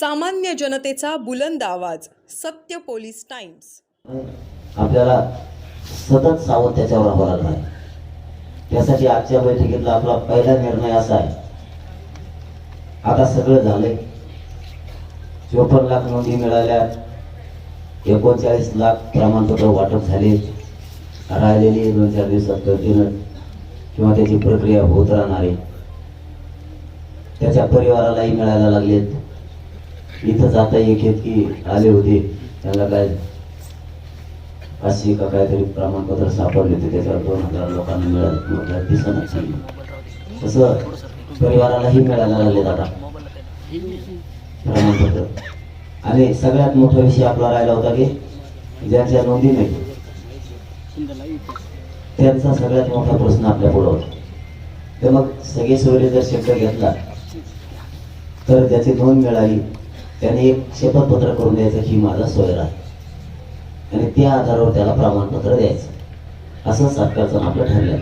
सामान्य जनतेचा बुलंद आवाज सत्य पोलीस टाइम्स. आपल्याला सतत सावध त्याच्यावर राहावं लागणार आहे त्यासाठी आजच्या बैठकीतला आपला पहिला निर्णय असा आहे. आता सगळं झालंय. चोपन्न लाख नोंदी मिळाल्या. एकोणचाळीस लाख प्रमाणपत्र वाटप झाले. राहिलेली दोन चार दिवसात गतीनं किंवा त्याची प्रक्रिया होत राहणार आहे. त्याच्या परिवारालाही मिळायला लागलेत. इथं जाता एक येत की आले होते. त्यांना काय पाचशे का काहीतरी प्रमाणपत्र सापडले होते. त्याच्यावर दोन हजार लोकांना मिळाले. दिसत नाही तसं परिवारालाही मिळायला लागले दादा. प्रमाणपत्र. आणि सगळ्यात मोठा विषय आपला राहिला होता की ज्यांच्या नोंदी नाही त्यांचा सगळ्यात मोठा प्रश्न आपल्या पुढं होता. तर मग सगळे सोयरे जर शब्द घेतला तर त्याची नोंद मिळाली. त्याने एक शपथपत्र करून द्यायचं ही माझा सोयर आहे आणि त्या आधारावर त्याला प्रमाणपत्र द्यायचं. असं सरकारचं आपलं ठरलं